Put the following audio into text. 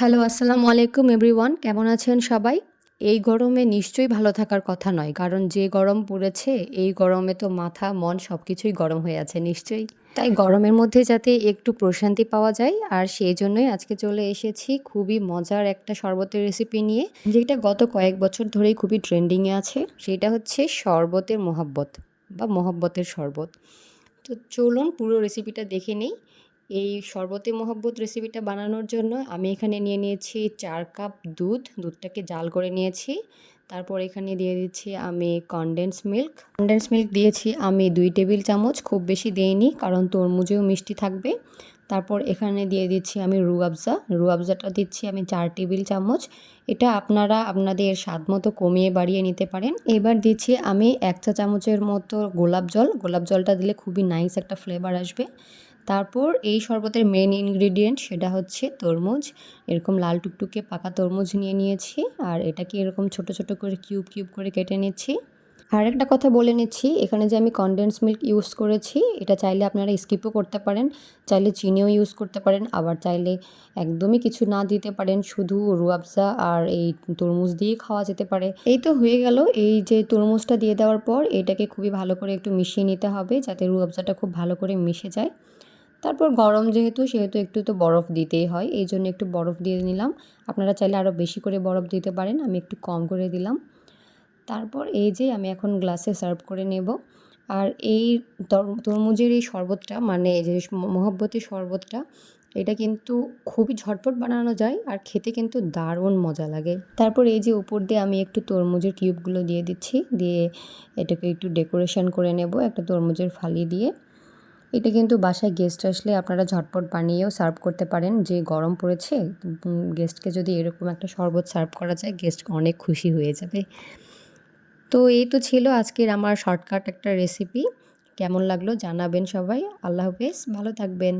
Hello, আসসালামু আলাইকুম everyone. কেমন আছেন সবাই? এই গরমে নিশ্চয়ই ভালো থাকার কথা নয়, কারণ যে গরম পড়েছে, এই গরমে তো মাথা, মন সব কিছুই গরম হয়ে আছে, নিশ্চয়ই। তাই গরমের মধ্যে যাতে একটু প্রশান্তি পাওয়া যায়, আর সেই জন্যই আজকে চলে এসেছি খুবই মজার একটা শরবতের রেসিপি নিয়ে, যেটা গত কয়েক বছর ধরেই খুবই ট্রেন্ডিংয়ে আছে। সেটা হচ্ছে শরবতের মোহাব্বত, বা মোহাব্বতের শরবত। তো চলুন পুরো রেসিপিটা দেখে নিই। এই শরবতে মোহাব্বত রেসিপিটা বানানোর জন্য আমি এখানে নিয়ে নিয়েছি চার কাপ দুধ। দুধটাকে জাল করে নিয়েছি। তারপর এখানে দিয়ে দিচ্ছি আমি কনডেন্স মিল্ক কনডেন্স মিল্ক দিয়েছি আমি দুই টেবিল চামচ, খুব বেশি দিইনি কারণ তরমুজেও মিষ্টি থাকবে। তারপর এখানে দিয়ে দিচ্ছি আমি রুয়াবজা। রুয়াবজাটা দিচ্ছি আমি চার টেবিল চামচ। এটা আপনারা আপনাদের স্বাদ মতো কমিয়ে বাড়িয়ে নিতে পারেন। এবার দিচ্ছি আমি এক চা চামচের মতো গোলাপ জল। গোলাপ জলটা দিলে খুবই নাইস একটা ফ্লেভার আসবে। তারপর এই শরবতের মেন ইনগ্রিডিয়েন্ট সেটা হচ্ছে তরমুজ। এরকম লাল টুকটুকে পাকা তরমুজ নিয়ে নিয়েছি আর এটাকে এরকম ছোট ছোট করে কিউব কিউব করে কেটে নিচ্ছি। আর একটা কথা বলে নিচ্ছি, এখানে যে আমি কনডেন্স মিল্ক ইউজ করেছি, এটা চাইলে আপনারা স্কিপও করতে পারেন, চাইলে চিনিও ইউজ করতে পারেন, আবার চাইলে একদমই কিছু না দিতে পারেন, শুধু রুয়াবজা আর এই তরমুজ দিয়ে খাওয়া যেতে পারে। এই তো হয়ে গেল, এই যে তরমুজটা দিয়ে দেওয়ার পর এটাকে খুবই ভালো করে একটু মিশিয়ে নিতে হবে, যাতে রুয়াবজাটা খুব ভালো করে মিশে যায়। তারপর গরম যেহেতু, সেহেতু একটু তো বরফ দিতেই হয়, এই জন্য একটু বরফ দিয়ে নিলাম। আপনারা চাইলে আরও বেশি করে বরফ দিতে পারেন, আমি একটু কম করে দিলাম। তারপর এই যে আমি এখন গ্লাসে সার্ভ করে নেব। আর এই তরমুজের এই শরবতটা মানে এই যে মহব্বতের শরবতটা, এটা কিন্তু খুবই ঝটপট বানানো যায় আর খেতে কিন্তু দারুণ মজা লাগে। তারপর এই যে উপর দিয়ে আমি একটু তরমুজের কিউবগুলো দিয়ে দিচ্ছি, দিয়ে এটাকে একটু ডেকোরেশন করে নেব, একটা তরমুজের ফালি দিয়ে। এটা কিন্তু বাসায় গেস্ট আসলে আপনারা ঝটপট বানিয়েও সার্ভ করতে পারেন। যে গরম পড়েছে গেস্টকে যদি এরকম একটা শরবত সার্ভ করা যায় গেস্ট অনেক খুশি হয়ে যাবে। তো এই তো ছিল আজকের আমার শর্টকাট একটা রেসিপি কেমন লাগল জানাবেন সবাই। আল্লাহ হাফেজ, ভালো থাকবেন।